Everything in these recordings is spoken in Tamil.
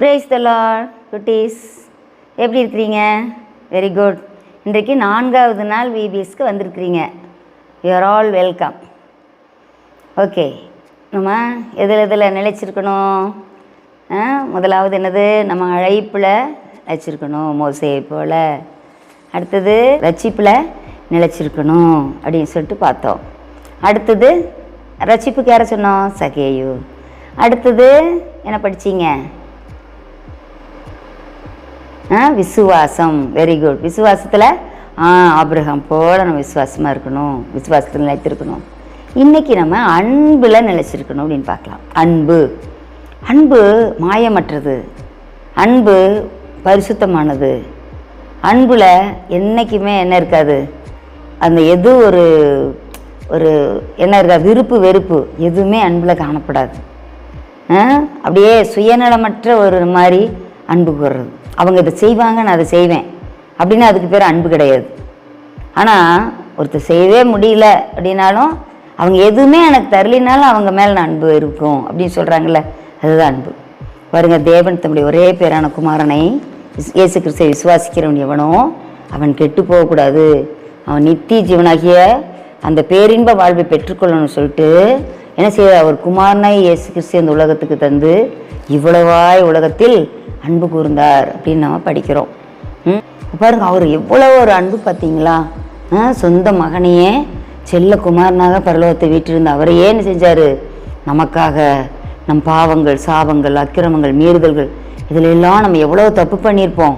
பிரேஸ் த லார்ட் குட்டீஸ். எப்படி இருக்கிறீங்க? வெரி குட் இன்றைக்கு நான்காவது நாள் விபிஎஸ்க்கு வந்திருக்கிறீங்க. யூஆர் ஆல் வெல்கம் ஓகே நம்ம எதில் எதில் நிலைச்சிருக்கணும் ஆ, முதலாவது என்னது? நம்ம அழைப்பில் நிலச்சிருக்கணும் மோசையை போல். அடுத்தது ரட்சிப்பில் நிலைச்சிருக்கணும் அப்படின்னு சொல்லிட்டு பார்த்தோம். அடுத்தது ரட்சிப்புக்கு யாரை சொன்னோம்? சகேயு. அடுத்தது என்ன படிச்சீங்க? விசுவாசம். வெரி குட் விசுவாசத்தில் ஆ ஆபிரகாம் போல நம்ம விசுவாசமாக இருக்கணும். விசுவாசத்தில் நிலைத்திருக்கணும். இன்றைக்கி நம்ம அன்பில் நிலைச்சிருக்கணும் அப்படின்னு பார்க்கலாம். அன்பு. அன்பு மாயமற்றது. அன்பு பரிசுத்தமானது. அன்பில் என்றைக்குமே என்ன இருக்காது? அந்த எது ஒரு ஒரு என்ன இருக்கா? விருப்பு வெறுப்பு. எதுவுமே அன்பில் காணப்படாது. ஆ? அப்படியே சுயநலமற்ற ஒரு மாதிரி அன்பு கூறுறது. அவங்க இதை செய்வாங்க நான் அதை செய்வேன். அப்படின்னு அதுக்கு பேர் அன்பு கிடையாது. ஆனால் ஒருத்தர் செய்யவே முடியல அப்படின்னாலும் அவங்க எதுவுமே எனக்கு தரலினாலும் அவங்க மேலே நான் அன்பு இருக்கும் அப்படின்னு சொல்கிறாங்கல்ல அதுதான் அன்பு. பாருங்க தேவன் தம்முடைய ஒரே பேரான குமாரனை இயேசு கிறிஸ்துவை விசுவாசிக்கிறவன் எவனோ அவன் கெட்டு போகக்கூடாது. அவன் நித்திய ஜீவனாகிய அந்த பேரின்ப வாழ்வை பெற்றுக்கொள்ளணும்னு சொல்லிட்டு என்ன செய்ய அவர் குமாரனை இயேசு கிறிஸ்து அந்த உலகத்துக்கு தந்து இவ்வளவாய் உலகத்தில் அன்பு கூர்ந்தார் அப்படின்னு நம்ம படிக்கிறோம். ம்? பாருங்க அவர் எவ்வளோ ஒரு அன்பு பார்த்தீங்களா? ஆ, சொந்த மகனையே செல்லகுமாரனாக பரலோகத்தை வீட்டிருந்த அவரை ஏன் செஞ்சார்? நமக்காக நம் பாவங்கள் சாபங்கள் அக்கிரமங்கள் மீறுதல்கள் இதில் எல்லாம் நம்ம எவ்வளோ தப்பு பண்ணியிருப்போம்.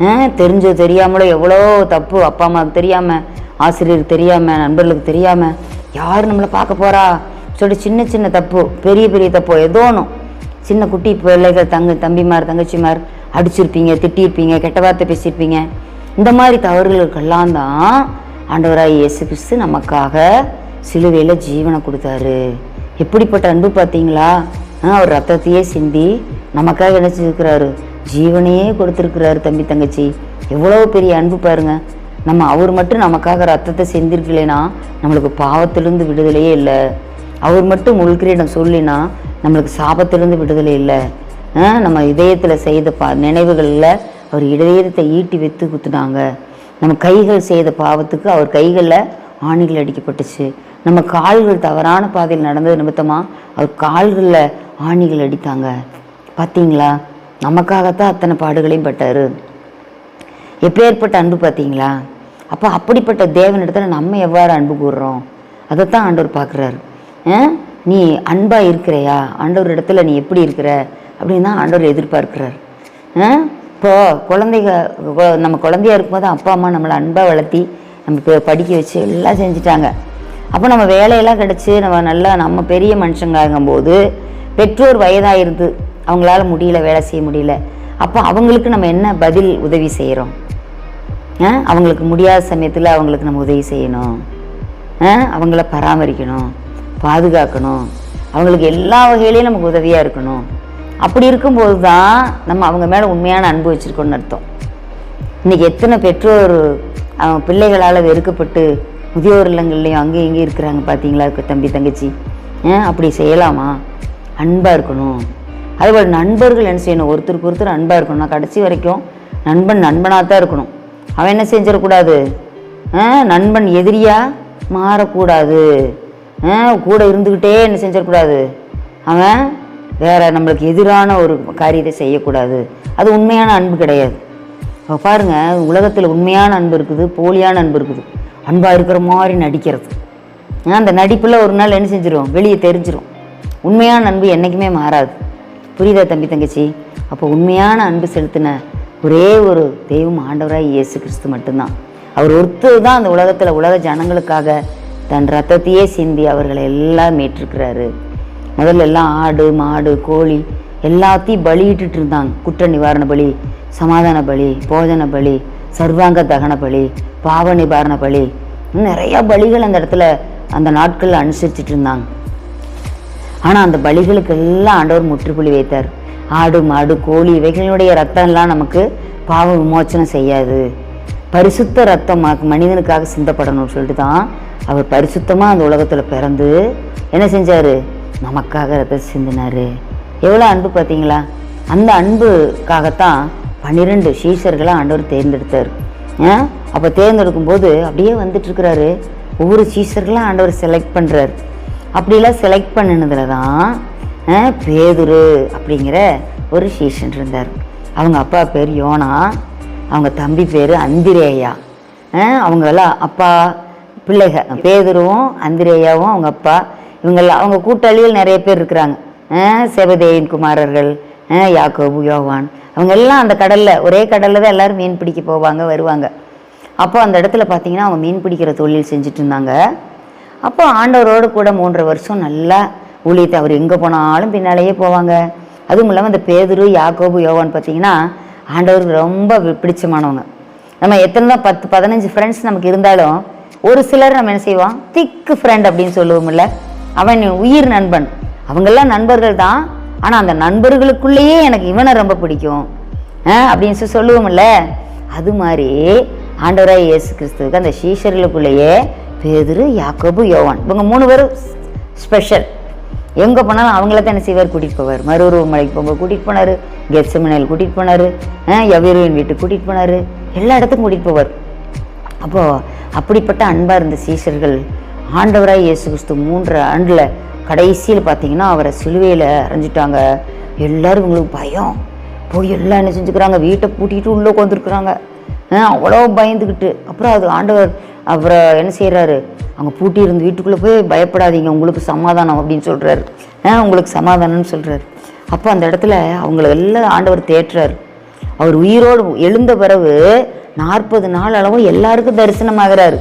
ஆ, தெரிஞ்சோ தெரியாமலோ எவ்வளோ தப்பு அப்பா அம்மாவுக்கு தெரியாமல் ஆசிரியருக்கு தெரியாமல் நண்பர்களுக்கு தெரியாமல் யார் நம்மளை பார்க்க போகிறா சொல்லி சின்ன சின்ன தப்பு பெரிய பெரிய தப்போ ஏதோனும் ஒன்று சின்ன குட்டி பிள்ளைகள் தங்க தம்பிமார் தங்கச்சிமார் அடிச்சிருப்பீங்க திட்டியிருப்பீங்க கெட்ட வார்த்தை பேசியிருப்பீங்க இந்த மாதிரி தவறுகளுக்கெல்லாம் தான் ஆண்டவராய் இயேசு கிறிஸ்து நமக்காக சிலுவையில் ஜீவனை கொடுத்தாரு. எப்படிப்பட்ட அன்பு பார்த்தீங்களா? ஆ, அவர் ரத்தத்தையே சிந்தி நமக்காக நினச்சிருக்கிறாரு ஜீவனையே கொடுத்துருக்கிறாரு தம்பி தங்கச்சி. எவ்வளோ பெரிய அன்பு பாருங்க. நம்ம அவர் மட்டும் நமக்காக ரத்தத்தை செஞ்சிருக்கலைன்னா நம்மளுக்கு பாவத்திலிருந்து விடுதலையே இல்லை. அவர் மட்டும் உள்கிரீடம் சொல்லினா நம்மளுக்கு சாபத்திலிருந்து விடுதலை இல்லை. ஆ, நம்ம இதயத்தில் செய்த பா நினைவுகளில் அவர் இதயத்தை ஈட்டி வைத்து குத்துனாங்க. நம்ம கைகள் செய்த பாவத்துக்கு அவர் கைகளில் ஆணிகள் அடிக்கப்பட்டுச்சு. நம்ம கால்கள் தவறான பாதையில் நடந்தது நிமித்தமாக அவர் கால்களில் ஆணிகள் அடித்தாங்க. பார்த்தீங்களா நமக்காகத்தான் அத்தனை பாடுகளையும் பட்டார். எப்பேற்பட்ட அன்பு பார்த்தீங்களா அப்போ அப்படிப்பட்ட தேவனிடத்தில் நம்ம எவ்வாறு அன்பு கூறுறோம்? அதைத்தான் ஆண்டவர் பார்க்குறாரு நீ அன்பாக இருக்கிறையா? ஆண்டவர் இடத்துல நீ எப்படி இருக்கிற? அப்படின்னு தான் ஆண்டவர் எதிர்பார்க்கிறார். ஆ? இப்போ குழந்தைக நம்ம குழந்தையா இருக்கும்போது அப்பா அம்மா நம்மளை அன்பாக வளர்த்தி நம்ம படிக்க வச்சு எல்லாம் செஞ்சுட்டாங்க. அப்போ நம்ம வேலையெல்லாம் கிடச்சி நம்ம நல்லா நம்ம பெரிய மனுஷங்காகும்போது பெற்றோர் வயதாகிருது அவங்களால முடியல வேலை செய்ய முடியல. அப்போ அவங்களுக்கு நம்ம என்ன பதில் உதவி செய்கிறோம் ஆ? அவங்களுக்கு முடியாத சமயத்தில் அவங்களுக்கு நம்ம உதவி செய்யணும். ஆ? அவங்கள பராமரிக்கணும். பாதுகாக்கணும். அவங்களுக்கு எல்லா வகையிலையும் நமக்கு உதவியாக இருக்கணும். அப்படி இருக்கும்போது தான் நம்ம அவங்க மேலே உண்மையான அன்பு வச்சுருக்கோன்னு அர்த்தம். இன்றைக்கி எத்தனை பெற்றோர் அவங்க பிள்ளைகளால் வெறுக்கப்பட்டு முதியோர் இல்லங்கள்லையும் அங்கேயும் இங்கேயும் இருக்கிறாங்க பார்த்தீங்களா தம்பி தங்கச்சி? அப்படி செய்யலாமா? அன்பாக இருக்கணும். அதுபோல் நண்பர்கள் என்ன செய்யணும்? ஒருத்தருக்கு ஒருத்தர் அன்பாக இருக்கணும். நான் கடைசி வரைக்கும் நண்பன் நண்பனாக தான் இருக்கணும். அவன் என்ன செஞ்சிடக்கூடாது? ஆ, நண்பன் எதிரியாக மாறக்கூடாது. கூட இருந்துக்கிட்டே என்ன செஞ்சிடக்கூடாது? அவன் வேற நம்மளுக்கு எதிரான ஒரு காரியத்தை செய்யக்கூடாது. அது உண்மையான அன்பு கிடையாது. பாருங்கள் உலகத்தில் உண்மையான அன்பு இருக்குது போலியான அன்பு இருக்குது. அன்பாக இருக்கிற மாதிரி நடிக்கிறது. ஆ, அந்த நடிப்பில் ஒரு நாள் என்ன செஞ்சிடும் வெளியே தெரிஞ்சிடும் உண்மையான அன்பு என்றைக்குமே மாறாது. புரியுதா தம்பி தங்கச்சி? அப்போ உண்மையான அன்பு செலுத்தின ஒரே ஒரு தெய்வம் ஆண்டவராக இயேசு கிறிஸ்து மட்டும்தான். அவர் ஒருத்தர் தான் அந்த உலகத்தில் உலக ஜனங்களுக்காக தன் ரத்தத்தையே சிந்தி அவர்களை எல்லாம் மீட்டிருக்கிறாரு முதல்ல எல்லாம் ஆடு மாடு கோழி எல்லாத்தையும் பலியிட்டு இருந்தாங்க. குற்ற நிவாரண பலி சமாதான பலி போஜன பலி சர்வாங்க தகன பலி பாவ நிவாரண பலி. இன்னும் நிறைய பலிகள் அந்த இடத்துல அந்த நாட்களில் அனுசரிச்சுட்டு இருந்தாங்க. ஆனால் அந்த பலிகளுக்கு எல்லாம் ஆண்டவர் முற்றுப்புள்ளி வைத்தார். ஆடு மாடு கோழி இவைகளுடைய ரத்தம்லாம் நமக்கு பாவ விமோச்சனம் செய்யாது. பரிசுத்த ரத்தம் மனிதனுக்காக சிந்தப்படணும்னு சொல்லிட்டு தான் அவர் பரிசுத்தமாக அந்த உலகத்தில் பிறந்து என்ன செஞ்சார்? நமக்காக ரத்தம் சிந்தினார். எவ்வளோ அன்பு பார்த்தீங்களா? அந்த அன்புக்காகத்தான் பன்னிரெண்டு சீஷர்களை ஆண்டவர் தேர்ந்தெடுத்தார். அப்போ தேர்ந்தெடுக்கும் போது அப்படியே வந்துட்டுருக்கிறாரு. ஒவ்வொரு சீஷர்களாம் ஆண்டவர் செலக்ட் பண்ணுறாரு அப்படிலாம் செலக்ட் பண்ணினதுல தான் பேதுரு அப்படிங்கிற ஒரு சீஷன் இருந்தார். அவங்க அப்பா பேர் யோனா. அவங்க தம்பி பேர் அந்திரேயா. அவங்களாம் அப்பா பிள்ளைக பேதுருவும் அந்திரேயாவும் அவங்க அப்பா இவங்கெல்லாம் அவங்க கூட்டாளிகள் நிறைய பேர் இருக்கிறாங்க. அஹ், குமாரர்கள் யாக்கோபு யோவான். அவங்க எல்லாம் அந்த கடலில் ஒரே கடலில் தான் எல்லோரும் மீன் பிடிக்க போவாங்க வருவாங்க. அப்போ அந்த இடத்துல பார்த்தீங்கன்னா அவங்க மீன் பிடிக்கிற தொழில் செஞ்சுட்டு இருந்தாங்க. அப்போ ஆண்டவரோடு கூட மூன்றரை வருஷம் நல்லா ஊழியத்தை அவர் எங்கே போனாலும் பின்னாலேயே போவாங்க. அதுவும் இல்லாமல் அந்த பேதுரு யாக்கோபு யோவான் பார்த்தீங்கன்னா ஆண்டவருக்கு ரொம்ப பிடிச்சமானவங்க. நம்ம எத்தனை தான் பத்து பதினஞ்சு ஃப்ரெண்ட்ஸ் நமக்கு இருந்தாலும் ஒரு சிலர் நம்ம என்ன செய்வோம்? திக்கு ஃப்ரெண்ட் அப்படின்னு சொல்லுவோம்ல. அவன் உயிர் நண்பன். அவங்கெல்லாம் நண்பர்கள் தான். ஆனால் அந்த நண்பர்களுக்குள்ளேயே எனக்கு இவனை ரொம்ப பிடிக்கும். அப்படின்னு சொல்லி சொல்லுவோம்ல. அது மாதிரி ஆண்டவராய் இயேசு கிறிஸ்துவுக்கு அந்த சீஷர்களுக்குள்ளேயே பேதுரு யாக்கோபு யோவான் இவங்க மூணு பேரும் ஸ்பெஷல் எங்கே போனாலும் அவங்கள தான் என்ன செய்வார்? கூட்டிகிட்டு போவார். மறுரூப மலைக்கு போகும்போது கூட்டிகிட்டு போனார். கெட்சமனையில் கூட்டிகிட்டு போனார். எவீரின் வீட்டுக்கு கூட்டிகிட்டு போனார். எல்லா இடத்துக்கும் கூட்டிகிட்டு போவார். அப்போது அப்படிப்பட்ட அன்பாக இருந்த சீஷர்கள் ஆண்டவராய் இயேசு கிறிஸ்து மூன்று ஆண்டில் கடைசியில் பார்த்தீங்கன்னா அவரை சிலுவையில் அரைஞ்சிட்டாங்க. எல்லோரும் இவங்களுக்கு பயம். போய் எல்லாம் என்ன செஞ்சுக்கிறாங்க? வீட்டை பூட்டிக்கிட்டு உள்ளே உட்காந்துருக்குறாங்க அவ்வளோ பயந்துக்கிட்டு அப்புறம் அது ஆண்டவர் அவரை என்ன செய்கிறாரு அவங்க பூட்டி இருந்து வீட்டுக்குள்ளே போய் பயப்படாதீங்க. உங்களுக்கு சமாதானம் அப்படின்னு சொல்கிறாரு உங்களுக்கு சமாதானம்னு சொல்கிறாரு அப்போ அந்த இடத்துல அவங்கள எல்லாம் ஆண்டவர் தேற்றார் அவர் உயிரோடு எழுந்த பிறகு நாற்பது நாள் அளவும் எல்லாருக்கும் தரிசனமாகிறாரு.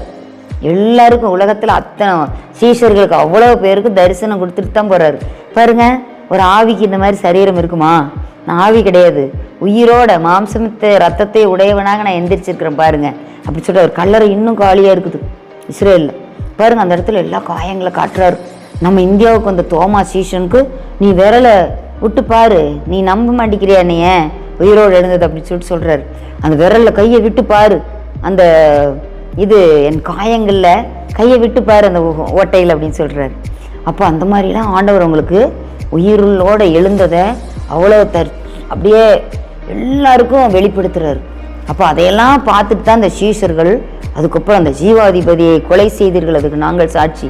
எல்லாருக்கும் உலகத்தில் அத்தனை சீஷர்களுக்கு அவ்வளோ பேருக்கு தரிசனம் கொடுத்துட்டு தான் போகிறாரு பாருங்க ஒரு ஆவிக்கு இந்த மாதிரி சரீரம் இருக்குமா? நான் ஆவி கிடையாது. உயிரோட மாம்சமத்தை ரத்தத்தை உடையவனாக நான் எந்திரிச்சிருக்கிறேன் பாருங்க. அப்படி சொல்லிட்டு ஒரு கல்லறை இன்னும் காலியாக இருக்குது இஸ்ரேலில். பாருங்க அந்த இடத்துல எல்லா காயங்களை காட்டுறாரு. நம்ம இந்தியாவுக்கு வந்த தோமா சீஷனுக்கு நீ விரலை விட்டு பாரு நீ நம்ப மாட்டேங்கிறியா என்னைய? உயிரோடு எழுந்தது அப்படின்னு சொல்லிட்டு சொல்கிறாரு அந்த விரலில் கையை விட்டு பாரு. அந்த இது என் காயங்களில் கையை விட்டு பாரு அந்த ஓட்டையில் அப்படின்னு சொல்கிறாரு அப்போ அந்த மாதிரிலாம் ஆண்டவர் உங்களுக்கு உயிருளோடு எழுந்ததை அவ்வளோ தர் அப்படியே எல்லாருக்கும் வெளிப்படுத்துகிறார் அப்போ அதையெல்லாம் பார்த்துட்டு தான் அந்த சீஷர்கள் அதுக்கப்புறம் அந்த ஜீவாதிபதியை கொலை செய்தீர்கள் அதுக்கு நாங்கள் சாட்சி.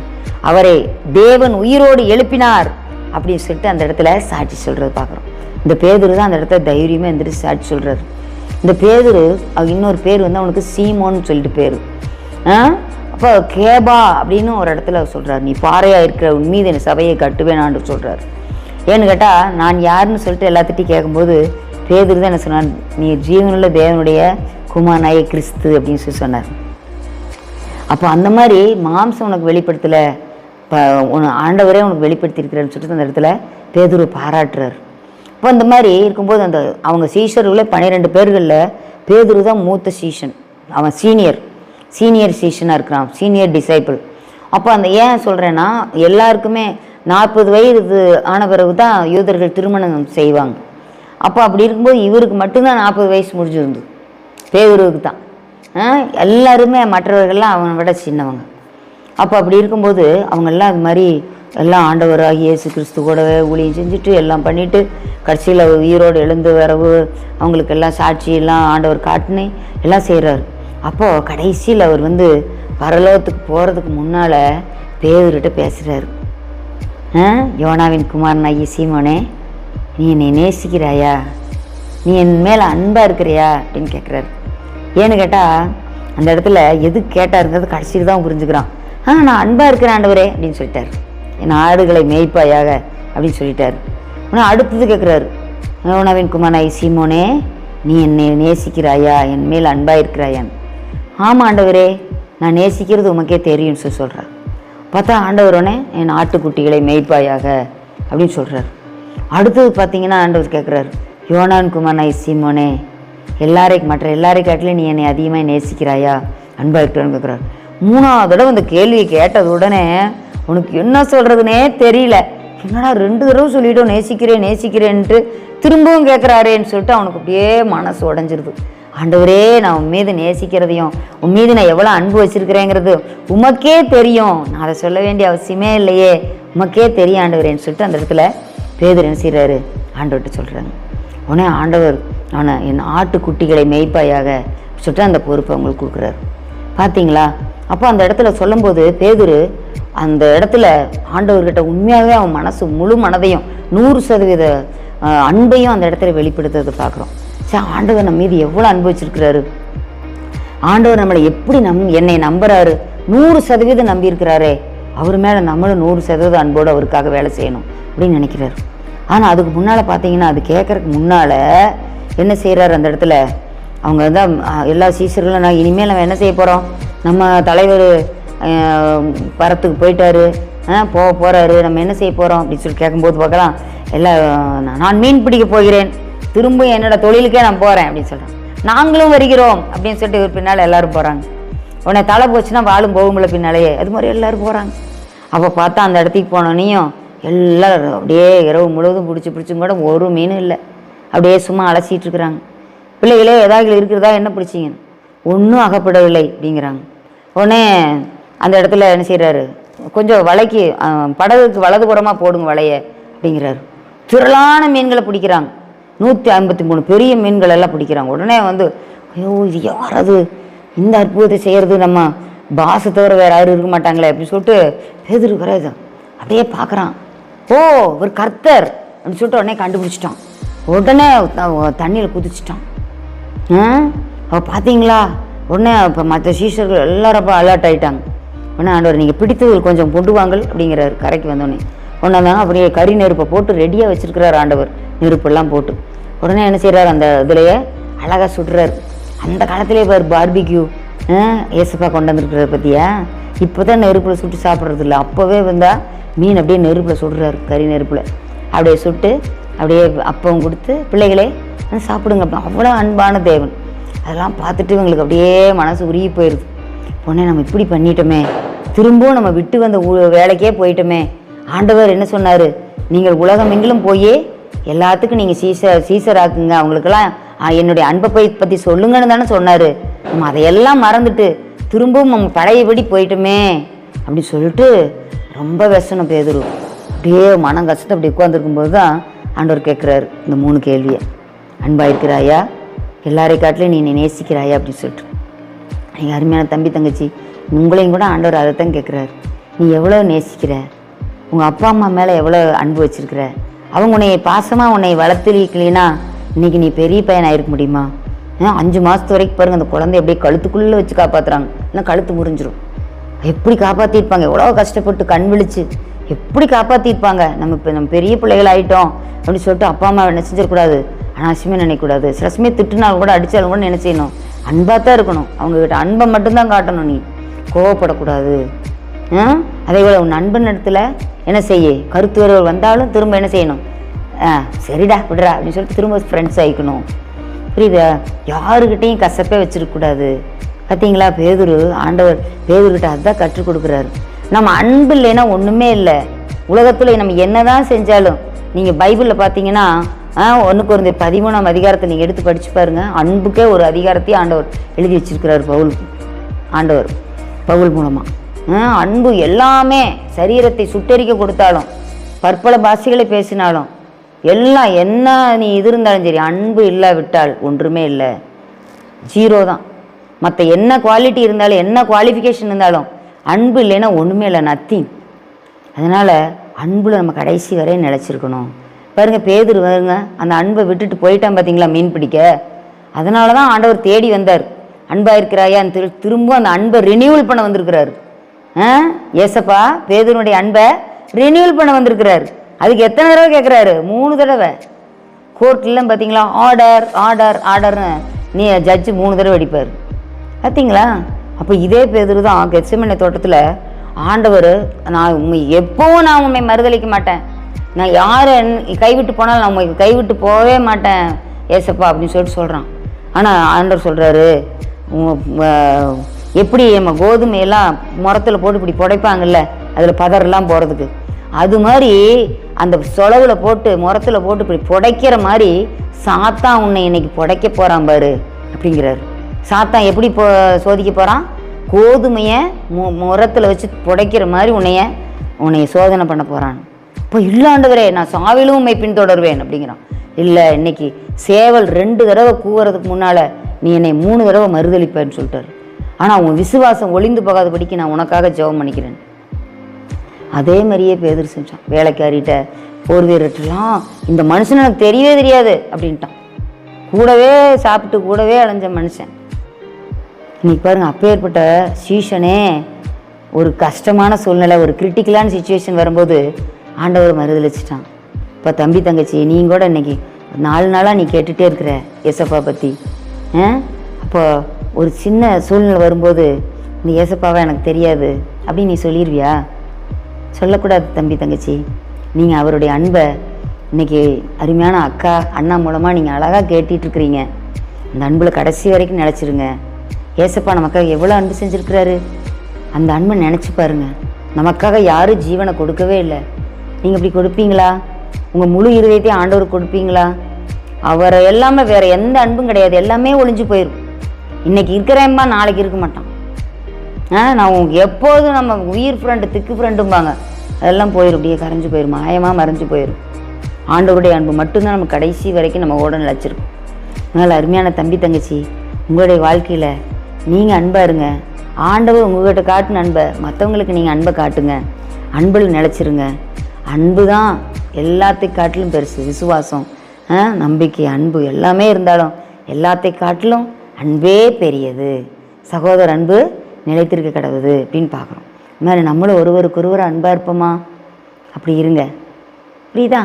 அவரை தேவன் உயிரோடு எழுப்பினார். அப்படின்னு சொல்லிட்டு அந்த இடத்துல சாட்சி சொல்கிறது பார்க்குறோம். இந்த பேதுரு தான் அந்த இடத்துல தைரியமாக இருந்துட்டு சாட்சி சொல்கிறாரு இந்த பேதுரு இன்னொரு பேர் வந்து அவனுக்கு சீமோன்னு சொல்லிட்டு பேர். அப்போ கேபா அப்படின்னு ஒரு இடத்துல சொல்கிறார் நீ பாறையாக இருக்கிற உன் மீது என் சபையை கட்டுவேனான்னு சொல்கிறார் ஏன்னு கேட்டால் நான் யாருன்னு சொல்லிட்டு எல்லாத்திட்டையும் கேட்கும்போது பேதுரு தான் என்ன சொன்னார்? நீ ஜீவனுள்ள தேவனுடைய குமாரனாய கிறிஸ்து அப்படின்னு சொல்லி சொன்னார். அப்போ அந்த மாதிரி மாம்சம் உனக்கு வெளிப்படுத்தலை. இப்போ உன் ஆண்டவரே உனக்கு வெளிப்படுத்தியிருக்கிறேன்னு சொல்லிட்டு அந்த இடத்துல பேதுரு பாராட்டுறார். இப்போ அந்த மாதிரி இருக்கும்போது அந்த அவங்க சீஷர்களே பன்னிரெண்டு பேர்களில் பேதுரு தான் மூத்த சீஷன். அவன் சீனியர். சீனியர் சீஷனாக இருக்கிறான். Senior disciple. அப்போ அந்த ஏன் சொல்கிறேன்னா எல்லாருக்குமே நாற்பது வயது ஆன பிறகு தான் யூதர்கள் திருமணம் செய்வாங்க. அப்போ அப்படி இருக்கும்போது இவருக்கு மட்டும்தான் நாற்பது வயசு முடிஞ்சிருந்தது. பேதுருவுக்கு தான். ஆ, எல்லாருமே மற்றவர்கள்லாம் அவனை விட சின்னவங்க. அப்போ அப்படி இருக்கும்போது அவங்கெல்லாம் இது மாதிரி எல்லாம் ஆண்டவராகி இயேசு கிறிஸ்து கூடவே ஊழியம் செஞ்சுட்டு எல்லாம் பண்ணிவிட்டு கடைசியில் உயிரோடு எழுந்து வரவு அவங்களுக்கு எல்லாம் சாட்சி எல்லாம் ஆண்டவர் காட்டுனே எல்லாம் செய்கிறாரு அப்போது கடைசியில் அவர் வந்து பரலோகத்துக்கு போகிறதுக்கு முன்னால் பேவர்கிட்ட பேசுகிறாரு ஆ? குமாரன் ஐய சீமோனே நீ என்னை நேசிக்கிறாயா? நீ என் மேலே அன்பாக இருக்கிறியா? அப்படின்னு கேட்குறாரு ஏன்னு கேட்டால் அந்த இடத்துல எது கேட்டாருங்கிறது கடைசியில் தான் புரிஞ்சுக்கிறான். ஆ நான் அன்பாக இருக்கிறேன் ஆண்டவரே அப்படின்னு சொல்லிட்டார். என் ஆடுகளை மேய்ப்பாயாக அப்படின்னு சொல்லிட்டார். ஆனால் அடுத்தது கேட்குறாரு யோனாவின் குமாரனாகி சீமோனே நீ என்னை நேசிக்கிறாயா? என் மேல் அன்பாக இருக்கிறாயான்னு ஆமாம் ஆண்டவரே நான் நேசிக்கிறது உமக்கே தெரியும்னு சொல்லி சொல்கிறார் பார்த்தா ஆண்டவரோனே என் ஆட்டுக்குட்டிகளை மேய்ப்பாயாக அப்படின்னு சொல்கிறார் அடுத்தது பார்த்தீங்கன்னா ஆண்டவர் கேட்குறாரு யோனான் குமாரனாய் சீமோனே எல்லாரையும் மற்ற எல்லாரை காட்டிலும் நீ என்னை அதிகமாக நேசிக்கிறாயா? அன்பாக இருக்கிறான்னு கேட்குறாரு மூணாவது தடவை அந்த கேள்வியை கேட்டது உடனே உனக்கு என்ன சொல்கிறதுனே தெரியல. என்னடா ரெண்டு தடவை சொல்லிட்டோம் நேசிக்கிறேன் நேசிக்கிறேன்ட்டு திரும்பவும் கேட்குறாரேன்னு சொல்லிட்டு அவனுக்கு அப்படியே மனசு உடஞ்சிருது. ஆண்டவரே நான் உன் மீது நேசிக்கிறதையும் உன் மீது நான் எவ்வளோ அன்பு வச்சிருக்கிறேங்கிறது உமக்கே தெரியும். நான் அதை சொல்ல வேண்டிய அவசியமே இல்லையே. உமக்கே தெரியும் ஆண்டவரேன்னு சொல்லிட்டு அந்த இடத்துல பேதர் என்ன செய்கிறாரு ஆண்டவர்கிட்ட சொல்கிறாங்க உடனே ஆண்டவர் அவனை என் ஆட்டுக்குட்டிகளை மெய்ப்பாயாக சொல்லிட்டு அந்த பொறுப்பை அவங்களுக்கு கொடுக்குறாரு. பார்த்தீங்களா அப்போ அந்த இடத்துல சொல்லும்போது பேதுரு அந்த இடத்துல ஆண்டவர்கிட்ட உண்மையாகவே அவன் மனசு முழு மனதையும் நூறு சதவீத அன்பையும் அந்த இடத்துல வெளிப்படுத்துறதை பார்க்குறோம். சே ஆண்டவர் நம்ம மீது எவ்வளோ அனுபவிச்சிருக்கிறாரு ஆண்டவர் நம்மளை எப்படி நம் என்னை நம்புறாரு? நூறு சதவீதம் நம்பியிருக்கிறாரே அவர் மேலே நம்மளும் நூறு சதவீதம் அன்போடு அவருக்காக வேலை செய்யணும் அப்படின்னு நினைக்கிறாரு. ஆனால் அதுக்கு முன்னால் பார்த்தீங்கன்னா அது கேட்கறதுக்கு முன்னால் என்ன செய்கிறாரு அந்த இடத்துல? அவங்க தான் எல்லா சீசர்களும் நான் இனிமேல் நம்ம என்ன செய்ய போகிறோம் நம்ம தலைவர் பரத்துக்கு போயிட்டாரு. போக போகிறாரு நம்ம என்ன செய்ய போகிறோம் அப்படின்னு சொல்லி கேட்கும்போது பார்க்கலாம் எல்லாம் நான் மீன் பிடிக்க போகிறேன். திரும்ப என்னோட தொழிலுக்கே நான் போகிறேன் அப்படின்னு சொல்கிறேன் நாங்களும் வருகிறோம் அப்படின்னு சொல்லிட்டு இவர் பின்னால் எல்லோரும் போகிறாங்க உடனே தலை போச்சுன்னா வாழும் போகும்ல பின்னாலேயே அது மாதிரி எல்லோரும் போகிறாங்க அப்போ பார்த்தா அந்த இடத்துக்கு போனோன்னையும் எல்லாரும் அப்படியே இரவு முழுவதும் பிடிச்சி பிடிச்சும் கூட ஒரு மீனும் இல்லை. அப்படியே சும்மா அலசிட்டு இருக்கிறாங்க. பிள்ளைகளே ஏதாவது இருக்கிறதா? என்ன பிடிச்சிங்க? ஒன்றும் அகப்படவில்லை அப்படிங்கிறாங்க. உடனே அந்த இடத்துல என்ன செய்கிறாரு கொஞ்சம் வலைக்கு அஹ், படகுக்கு வலதுபுறமாக போடுங்க வலைய அப்படிங்கிறாரு. திரளான மீன்களை பிடிக்கிறாங்க. நூற்றி ஐம்பத்தி மூணு பெரிய மீன்கள் எல்லாம் பிடிக்கிறாங்க. உடனே வந்து ஐயோ இது யார் அது இந்த அற்புதத்தை செய்கிறது நம்ம பாசை தவிர வேறு யாரும் இருக்க மாட்டாங்களே அப்படின்னு சொல்லிட்டு பேதுரு வராது அப்படியே பார்க்குறான். ஓ ஒரு கர்த்தர் அப்படின்னு சொல்லிட்டு உடனே கண்டுபிடிச்சிட்டான். உடனே தண்ணியில் குதிச்சிட்டான். ஆ? பார்த்தீங்களா உடனே இப்போ மற்ற சீஷர்கள் எல்லாரும் அப்போ அலர்ட் ஆயிட்டாங்க. உடனே ஆண்டவர் நீங்கள் பிடித்தது கொஞ்சம் கொண்டு வாங்கள் அப்படிங்கிறாரு கரைக்கு வந்தோடனே கொண்டு வந்தாங்க அப்படியே கறி நெருப்பை போட்டு ரெடியாக வச்சுருக்கிறார் ஆண்டவர் நெருப்பெல்லாம் போட்டு. உடனே என்ன செய்கிறாரு அந்த இதுலையே அழகாக சுடுறாரு. அந்த காலத்திலே பார் பார்பிக்யூ ஏசப்பா கொண்டு வந்திருக்கிறாரு பற்றியா இப்போ தான் நெருப்பில் சுட்டு சாப்பிட்றது இல்லை. அப்போவே வந்தால் மீன் அப்படியே நெருப்பில் சுடுறாரு கறி நெருப்பில். அப்படியே சுட்டு அப்படியே அப்பவும் கொடுத்து பிள்ளைகளே சாப்பிடுங்க. அப்படி அவ்வளோ அன்பான தேவன். அதெல்லாம் பார்த்துட்டு இவங்களுக்கு அப்படியே மனசு உருகி போயிடுது பொண்ணே நம்ம இப்படி பண்ணிட்டோமே. திரும்பவும் நம்ம விட்டு வந்த வேலைக்கே போயிட்டோமே. ஆண்டவர் என்ன சொன்னார்? நீங்கள் உலகம் எங்கிலும் போய் எல்லாத்துக்கும் நீங்கள் சீசர் சீசர் ஆக்குங்க அவங்களுக்கெல்லாம் என்னுடைய அன்பை போய் பற்றி சொல்லுங்கன்னு தானே சொன்னார். நம்ம அதையெல்லாம் மறந்துட்டு திரும்பவும் நம்ம பழையபடி போயிட்டோமே. அப்படின்னு சொல்லிட்டு ரொம்ப விஷனம் பேதுரு. அப்படியே மனம் கஷ்டத்தை அப்படி உட்காந்துருக்கும்போது தான் ஆண்டவர் கேட்குறாரு இந்த மூணு கேள்வியை. அன்பாக இருக்கிறாயா எல்லாரை காட்டிலும் நீ என்னை நேசிக்கிறாயா அப்படின்னு சொல்லிட்டு. எங்கள் அருமையான தம்பி தங்கச்சி உங்களையும் கூட ஆண்டவர் அதை தான் கேட்குறாரு. நீ எவ்வளோ நேசிக்கிற? உங்கள் அப்பா அம்மா மேலே எவ்வளோ அன்பு வச்சுருக்கிற? அவங்க உன்னை பாசமாக உன்னை வளர்த்துலிக்கலினா இன்றைக்கி நீ பெரிய பையனாக இருக்க முடியுமா? ஆ, அஞ்சு மாதத்து வரைக்கும் பாருங்கள் அந்த குழந்தைய அப்படியே கழுத்துக்குள்ளே வச்சு காப்பாற்றுறாங்க இல்லை கழுத்து முறிஞ்சிரும். எப்படி காப்பாற்றிருப்பாங்க எவ்வளோ கஷ்டப்பட்டு கண் விழிச்சு எப்படி காப்பாற்றிருப்பாங்க நம்ம இப்போ நம்ம பெரிய பிள்ளைகள் ஆகிட்டோம் அப்படின்னு சொல்லிட்டு அப்பா அம்மா என்ன செஞ்சிடக்கூடாது? அனாவசியமே நினைக்கக்கூடாது. சில சமயம் திட்டுனாலும் கூட அடித்தாலும் கூட என்ன செய்யணும் அன்பாக தான் இருக்கணும். அவங்கக்கிட்ட அன்பை மட்டும்தான் காட்டணும் நீ. கோவப்படக்கூடாது. அதே போல் உன் நண்பன் இடத்துல என்ன செய்ய? கருத்து வேறுகள் வந்தாலும் திரும்ப என்ன செய்யணும்? ஆ சரிடா விடுறா அப்படின்னு சொல்லிட்டு திரும்ப ஃப்ரெண்ட்ஸ் ஆகிக்கணும் புரியுதா? யாருக்கிட்டையும் கசப்பே வச்சிருக்கக்கூடாது பார்த்தீங்களா பேதுரு ஆண்டவர் பேதுருக்கிட்ட அதுதான் கற்றுக் கொடுக்குறாரு. நம்ம அன்பு இல்லைன்னா ஒன்றுமே இல்லை. உலகத்தில் நம்ம என்ன தான் செஞ்சாலும் நீங்கள் பைபிளில் பார்த்தீங்கன்னா ஒன்றுக்கு ஒரு பதிமூணாம் அதிகாரத்தை நீங்கள் எடுத்து படிச்சு பாருங்கள் அன்புக்கே ஒரு அதிகாரத்தையும் ஆண்டவர் எழுதி வச்சிருக்கிறார் பவுல். ஆண்டவர் பவுல் மூலமாக அன்பு எல்லாமே சரீரத்தை சுட்டெரிக்க கொடுத்தாலும் பற்பல பாஷைகளை பேசினாலும் எல்லாம் என்ன நீ இது இருந்தாலும் சரி அன்பு இல்லாவிட்டால் ஒன்றுமே இல்லை. ஜீரோ தான். மற்ற என்ன குவாலிட்டி இருந்தாலும் என்ன குவாலிஃபிகேஷன் இருந்தாலும் அன்பு இல்லைன்னா ஒன்றுமே இல்லை நத்திங் அதனால் அன்பில் நம்ம கடைசி வரையும் நிலச்சிருக்கணும். பாருங்க பேதுரு வருங்க அந்த அன்பை விட்டுட்டு போயிட்டான் பார்த்தீங்களா மீன் பிடிக்க. அதனால தான் ஆண்டவர் தேடி வந்தார். அன்பாக இருக்கிறாயான்னு திரு திரும்ப அந்த அன்பை ரினியூவல் பண்ண வந்திருக்கிறாரு. ஆ? ஏசப்பா பேதுருனுடைய அன்பை ரினியூவல் பண்ண வந்திருக்கிறாரு. அதுக்கு எத்தனை தடவை கேட்குறாரு மூணு தடவை. கோர்ட்லாம் பார்த்தீங்களா ஆர்டர் ஆர்டர் ஆர்டர்னு நீ ஜட்ஜு மூணு தடவை அடிப்பார். பார்த்தீங்களா அப்போ இதே பேதர் தான் கெச்சமனை தோட்டத்தில் ஆண்டவர் நான் உண்மை எப்பவும் நான் உண்மை மறுதளிக்க மாட்டேன். நான் யார் கைவிட்டு போனாலும் நான் உங்களுக்கு கைவிட்டு போகவே மாட்டேன் ஏசப்பா அப்படின்னு சொல்லிட்டு சொல்கிறான் ஆனால் ஆண்டவர் சொல்கிறாரு எப்படி நம்ம கோதுமையெல்லாம் முரத்தில் போட்டு இப்படி புடைப்பாங்கல்ல அதில் பதரெல்லாம் போகிறதுக்கு அது மாதிரி அந்த சொலவில் போட்டு முரத்தில் போட்டு இப்படி புடைக்கிற மாதிரி சாத்தான் உன்னை இன்னைக்கு புடைக்க போகிறான் பாரு அப்படிங்கிறாரு. சாத்தான் எப்படி போ சோதிக்க போகிறான் கோதுமையை மு முரத்தில் வச்சு புடைக்கிற மாதிரி உன்னைய உன்னைய சோதனை பண்ண போகிறான் அப்போ இல்லாண்டவரே நான் சாவிலும் உண்மை பின்தொடர்வேன் அப்படிங்கிறான். இல்லை இன்னைக்கு சேவல் ரெண்டு தடவை கூவுறதுக்கு முன்னால் நீ என்னை மூணு தடவை மறுதளிப்பேன்னு சொல்லிட்டாரு. ஆனால் உன் விசுவாசம் ஒளிந்து போகாதபடிக்கு நான் உனக்காக ஜெபம் பண்ணிக்கிறேன். அதே மாதிரியே பேதர் செஞ்சான். வேலைக்காரிட்ட போர் வீரர்கிட்டலாம் இந்த மனுஷன் எனக்கு தெரியவே தெரியாது அப்படின்ட்டான். கூடவே சாப்பிட்டு கூடவே அலைஞ்ச மனுஷன். இன்னைக்கு பாருங்க அப்பேற்பட்ட சீஷனே ஒரு கஷ்டமான சூழ்நிலை ஒரு கிரிட்டிக்கலான சுச்சுவேஷன் வரும்போது ஆண்டவர் மறுதளிச்சிட்டான் இப்போ தம்பி தங்கச்சி நீ கூட இன்னைக்கு நாலு நாளாக நீ கேட்டுகிட்டே இருக்கிற ஏசப்பா பற்றி அப்போ ஒரு சின்ன சூழ்நிலை வரும்போது இந்த ஏசப்பாவை எனக்கு தெரியாது அப்படின்னு நீ சொல்லிடுவியா சொல்லக்கூடாது தம்பி தங்கச்சி. நீங்கள் அவருடைய அன்பை இன்னைக்கு அருமையான அக்கா அண்ணா மூலமாக நீங்கள் அழகாக கேட்டுட்டு இருக்கிறீங்க. அந்த அன்பில் கடைசி வரைக்கும் நினச்சிருங்க ஏசப்பா நமக்காக எவ்வளோ அன்பு செஞ்சுருக்கிறாரு? அந்த அன்பை நினச்சி பாருங்கள் நமக்காக யாரும் ஜீவனை கொடுக்கவே இல்லை. நீங்கள் இப்படி கொடுப்பீங்களா? உங்கள் முழு இருதயத்தையும் ஆண்டவர் கொடுப்பீங்களா? அவரை எல்லாமே வேறு எந்த அன்பும் கிடையாது. எல்லாமே ஒளிஞ்சு போயிடும் இன்றைக்கி இருக்கிறேன்பா நாளைக்கு இருக்க மாட்டான். ஆ நான் உங்களுக்கு எப்போதும் நம்ம உயிர் ஃப்ரெண்டு திக்கு ஃப்ரெண்டும்பாங்க அதெல்லாம் போயிடும் அப்படியே கரைஞ்சு போயிடும் மாயமாக மறைஞ்சு போயிடும் ஆண்டவருடைய அன்பு மட்டும்தான் நம்ம கடைசி வரைக்கும் நம்ம ஓட நிலச்சிருக்கோம். அதனால் அருமையான தம்பி தங்கச்சி உங்களுடைய வாழ்க்கையில் நீங்கள் அன்பாக இருங்க. ஆண்டவர் உங்கள்கிட்ட காட்டின அன்பை மற்றவங்களுக்கு நீங்கள் அன்பை காட்டுங்க. அன்பில் நிலச்சிருங்க. அன்பு தான் எல்லாத்தையும் காட்டிலும் பெருசு விசுவாசம் ஆ, நம்பிக்கை அன்பு எல்லாமே இருந்தாலும் எல்லாத்தை காட்டிலும் அன்பே பெரியது. சகோதர அன்பு நிலைத்திருக்க கிடவுது அப்படின்னு பார்க்குறோம். இது மாதிரி நம்மளும் ஒருவருக்கு ஒருவர் அன்பாக இருப்போமா? அப்படி இருங்க. புரியுதா?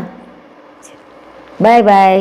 சரி. பாய் பாய்